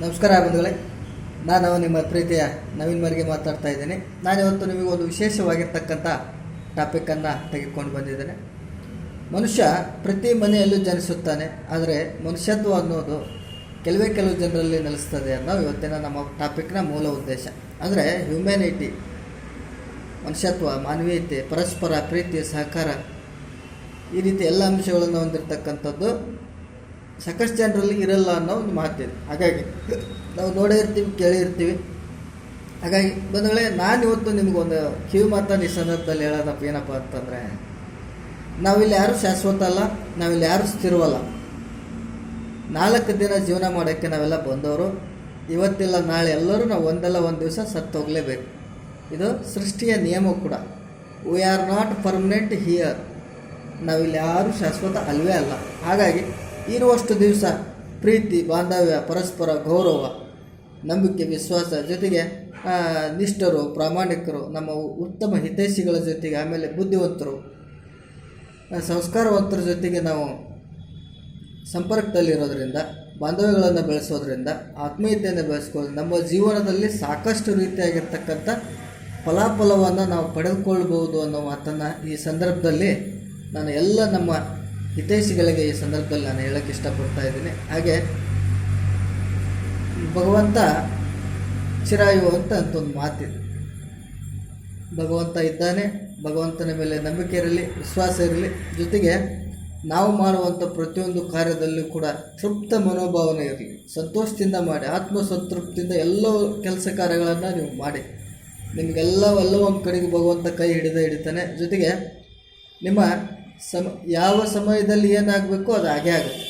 ನಮಸ್ಕಾರ ಬಂಧುಗಳೇ. ನಾನು ನಿಮ್ಮ ಪ್ರೀತಿಯ ನವೀನ್ ಮರಿಗೆ ಮಾತಾಡ್ತಾ ಇದ್ದೇನೆ. ನಾನಿವತ್ತು ನಿಮಗೆ ಒಂದು ವಿಶೇಷವಾಗಿರ್ತಕ್ಕಂಥ ಟಾಪಿಕನ್ನು ತೆಗೆದುಕೊಂಡು ಬಂದಿದ್ದೇನೆ. ಮನುಷ್ಯ ಪ್ರತಿ ಮನೆಯಲ್ಲೂ ಜನಿಸುತ್ತಾನೆ, ಆದರೆ ಮನುಷ್ಯತ್ವ ಅನ್ನೋದು ಕೆಲವೇ ಕೆಲವು ಜನರಲ್ಲಿ ನೆಲೆಸ್ತದೆ ಅನ್ನೋ ಇವತ್ತಿನ ನಮ್ಮ ಟಾಪಿಕ್ನ ಮೂಲ ಉದ್ದೇಶ. ಅಂದರೆ ಹ್ಯುಮ್ಯಾನಿಟಿ ಮನುಷ್ಯತ್ವ, ಮಾನವೀಯತೆ, ಪರಸ್ಪರ ಪ್ರೀತಿ, ಸಹಕಾರ, ಈ ರೀತಿ ಎಲ್ಲ ಅಂಶಗಳನ್ನು ಹೊಂದಿರತಕ್ಕಂಥದ್ದು ಸಾಕಷ್ಟು ಜನರಲ್ಲಿ ಇರಲ್ಲ ಅನ್ನೋ ಒಂದು ಮಾತಿದೆ ಹಾಗಾಗಿ ನಾವು ನೋಡೇ ಇರ್ತೀವಿ ಕೇಳಿರ್ತೀವಿ ಹಾಗಾಗಿ ಬಂಧುಗಳೇ, ನಾನು ಇವತ್ತು ನಿಮಗೊಂದು ಕಿವಿ ಮಾತನ್ನು ಈ ಸಂದರ್ಭದಲ್ಲಿ ಹೇಳೋದಪ್ಪ ಏನಪ್ಪ ಅಂತಂದರೆ, ನಾವಿಲ್ಲಿ ಯಾರು ಶಾಶ್ವತ ಅಲ್ಲ, ನಾವಿಲ್ಲಿ ಯಾರು ಸ್ಥಿರವಲ್ಲ. ನಾಲ್ಕು ದಿನ ಜೀವನ ಮಾಡೋಕ್ಕೆ ನಾವೆಲ್ಲ ಬಂದವರು. ಇವತ್ತಿಲ್ಲ, ನಾಳೆ ಎಲ್ಲರೂ ನಾವು ಒಂದಲ್ಲ ಒಂದು ದಿವಸ ಸತ್ತು ಹೋಗಲೇಬೇಕು. ಇದು ಸೃಷ್ಟಿಯ ನಿಯಮ ಕೂಡ. We are not permanent here ನಾವಿಲ್ಲಿ ಯಾರು ಶಾಶ್ವತ ಅಲ್ವೇ ಅಲ್ಲ. ಹಾಗಾಗಿ ಇರುವಷ್ಟು ದಿವಸ ಪ್ರೀತಿ, ಬಾಂಧವ್ಯ, ಪರಸ್ಪರ ಗೌರವ, ನಂಬಿಕೆ, ವಿಶ್ವಾಸ ಜೊತೆಗೆ ನಿಷ್ಠರು, ಪ್ರಾಮಾಣಿಕರು, ನಮ್ಮ ಉತ್ತಮ ಹಿತೈಷಿಗಳ ಜೊತೆಗೆ, ಆಮೇಲೆ ಬುದ್ಧಿವಂತರು ಸಂಸ್ಕಾರವಂತರ ಜೊತೆಗೆ ನಾವು ಸಂಪರ್ಕದಲ್ಲಿರೋದ್ರಿಂದ, ಬಾಂಧವ್ಯಗಳನ್ನು ಬೆಳೆಸೋದ್ರಿಂದ, ಆತ್ಮೀಯತೆಯನ್ನು ಬೆಳೆಸ್ಕೊಳ್ಳೋದು, ನಮ್ಮ ಜೀವನದಲ್ಲಿ ಸಾಕಷ್ಟು ರೀತಿಯಾಗಿರ್ತಕ್ಕಂಥ ಫಲಾಫಲವನ್ನು ನಾವು ಪಡೆದುಕೊಳ್ಬೋದು ಅನ್ನೋ ಮಾತನ್ನು ಈ ಸಂದರ್ಭದಲ್ಲಿ ನಾನು ಎಲ್ಲ ನಮ್ಮ ಹಿತೈಷಿಗಳಿಗೆ ಈ ಸಂದರ್ಭದಲ್ಲಿ ನಾನು ಹೇಳಕ್ಕೆ ಇಷ್ಟಪಡ್ತಾ ಇದ್ದೀನಿ. ಹಾಗೆ ಭಗವಂತ ಚಿರಾಯು ಅಂತ ಅಂತ ಒಂದು ಮಾತಿದೆ. ಭಗವಂತ ಇದ್ದಾನೆ, ಭಗವಂತನ ಮೇಲೆ ನಂಬಿಕೆ ಇರಲಿ, ವಿಶ್ವಾಸ ಇರಲಿ, ಜೊತೆಗೆ ನಾವು ಮಾಡುವಂಥ ಪ್ರತಿಯೊಂದು ಕಾರ್ಯದಲ್ಲೂ ಕೂಡ ತೃಪ್ತ ಮನೋಭಾವನೆ ಇರಲಿ, ಸಂತೋಷದಿಂದ ಮಾಡಿ, ಆತ್ಮಸಂತೃಪ್ತಿಯಿಂದ ಎಲ್ಲ ಕೆಲಸ ಕಾರ್ಯಗಳನ್ನು ನೀವು ಮಾಡಿ. ನಿಮಗೆಲ್ಲ, ಎಲ್ಲ ಒಂದು ಕಡೆಗೆ ಭಗವಂತ ಕೈ ಹಿಡಿದೇ ಹಿಡಿತಾನೆ. ಜೊತೆಗೆ ನಿಮ್ಮ ಸಮ, ಯಾವ ಸಮಯದಲ್ಲಿ ಏನಾಗಬೇಕು ಅದು ಹಾಗೆ ಆಗುತ್ತೆ.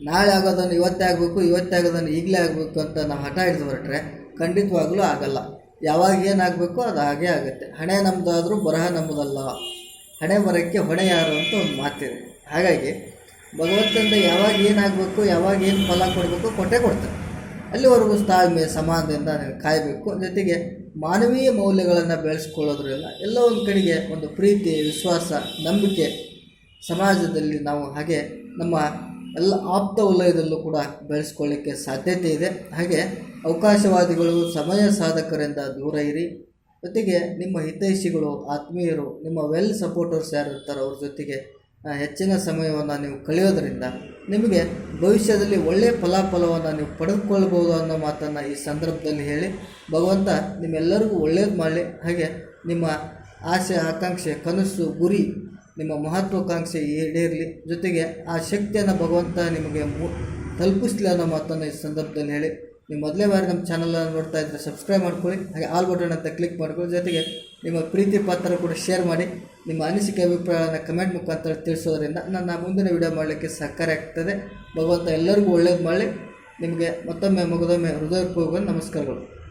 ನಾಳೆ ಆಗೋದನ್ನು ಇವತ್ತೇ ಆಗಬೇಕು, ಇವತ್ತೇ ಆಗೋದನ್ನು ಈಗಲೇ ಆಗಬೇಕು ಅಂತ ನಾವು ಹಠ ಹಿಡಿದು ಹೊರಟ್ರೆ ಖಂಡಿತವಾಗಲೂ ಆಗಲ್ಲ. ಯಾವಾಗ ಏನಾಗಬೇಕು ಅದು ಹಾಗೆ ಆಗುತ್ತೆ. ಹಣೆ ನಮ್ಮದಾದರೂ ಬರಹ ನಮ್ಮದಲ್ಲ. ಹಣೆ ಮರಕ್ಕೆ ಹೊಣೆ ಯಾರು ಅಂತ ಒಂದು ಮಾತಿದೆ. ಹಾಗಾಗಿ ಭಗವಂತನಿಂದ ಯಾವಾಗ ಏನಾಗಬೇಕು, ಯಾವಾಗ ಏನು ಫಲ ಕೊಡಬೇಕು, ಕೊಟ್ಟೇ ಕೊಡ್ತಾರೆ ಅಲ್ಲಿವರೆಗೂ ತಾಳ್ಮೆ ಸಮಾನದಿಂದ ಕಾಯಬೇಕು. ಜೊತೆಗೆ ಮಾನವೀಯ ಮೌಲ್ಯಗಳನ್ನು ಬೆಳೆಸ್ಕೊಳ್ಳೋದ್ರಿಂದ ಎಲ್ಲ ಒಂದು ಕಡೆಗೆ ಒಂದು ಪ್ರೀತಿ, ವಿಶ್ವಾಸ, ನಂಬಿಕೆ ಸಮಾಜದಲ್ಲಿ ನಾವು ಹಾಗೆ ನಮ್ಮ ಎಲ್ಲ ಆಪ್ತ ವಲಯದಲ್ಲೂ ಕೂಡ ಬೆಳೆಸ್ಕೊಳ್ಳಿಕ್ಕೆ ಸಾಧ್ಯತೆ ಇದೆ. ಹಾಗೆ ಅವಕಾಶವಾದಿಗಳು, ಸಮಯ ಸಾಧಕರಿಂದ ದೂರ ಇರಿ. ಜೊತೆಗೆ ನಿಮ್ಮ ಹಿತೈಷಿಗಳು, ಆತ್ಮೀಯರು, ನಿಮ್ಮ ವೆಲ್ ಸಪೋರ್ಟರ್ಸ್ ಯಾರು ಇರ್ತಾರೋ ಅವ್ರ ಜೊತೆಗೆ ಹೆಚ್ಚಿನ ಸಮಯವನ್ನು ನೀವು ಕಳೆಯೋದ್ರಿಂದ ನಿಮಗೆ ಭವಿಷ್ಯದಲ್ಲಿ ಒಳ್ಳೆಯ ಫಲಾಫಲವನ್ನು ನೀವು ಪಡೆದುಕೊಳ್ಬೋದು ಅನ್ನೋ ಮಾತನ್ನು ಈ ಸಂದರ್ಭದಲ್ಲಿ ಹೇಳಿ. ಭಗವಂತ ನಿಮ್ಮೆಲ್ಲರಿಗೂ ಒಳ್ಳೇದು ಮಾಡಲಿ. ಹಾಗೆ ನಿಮ್ಮ ಆಸೆ, ಆಕಾಂಕ್ಷೆ, ಕನಸು, ಗುರಿ ನಿಮ್ಮ ಮಹತ್ವಾಕಾಂಕ್ಷೆ ಈಡೇರಲಿ. ಜೊತೆಗೆ ಆ ಶಕ್ತಿಯನ್ನು ಭಗವಂತ ನಿಮಗೆ ಮು, ತಲುಪಿಸ್ಲಿ ಅನ್ನೋ ಮಾತನ್ನು ಈ ಸಂದರ್ಭದಲ್ಲಿ ಹೇಳಿ. ನೀವು ಮೊದಲೇ ಬಾರಿ ನಮ್ಮ ಚಾನಲನ್ನು ನೋಡ್ತಾ ಇದ್ದರೆ ಸಬ್ಸ್ಕ್ರೈಬ್ ಮಾಡ್ಕೊಳ್ಳಿ, ಹಾಗೆ ಆಲ್ ಬಟನ್ ಅಂತ ಕ್ಲಿಕ್ ಮಾಡ್ಕೊಳ್ಳಿ, ಜೊತೆಗೆ ನಿಮ್ಮ ಪ್ರೀತಿ ಪಾತ್ರ ಕೂಡ ಶೇರ್ ಮಾಡಿ, ನಿಮ್ಮ ಅನಿಸಿಕೆ ಅಭಿಪ್ರಾಯವನ್ನು ಕಮೆಂಟ್ ಮುಖಾಂತರ ತಿಳಿಸೋದ್ರಿಂದ ನನ್ನ ಮುಂದಿನ ವಿಡಿಯೋ ಮಾಡಲಿಕ್ಕೆ ಸಹಕಾರಿ ಆಗ್ತದೆ. ಭಗವಂತ ಎಲ್ಲರಿಗೂ ಒಳ್ಳೇದು ಮಾಡಲಿ. ನಿಮಗೆ ಮತ್ತೊಮ್ಮೆ, ಮಗದೊಮ್ಮೆ ಹೃದಯಪೂರ್ವಕ ನಮಸ್ಕಾರಗಳು.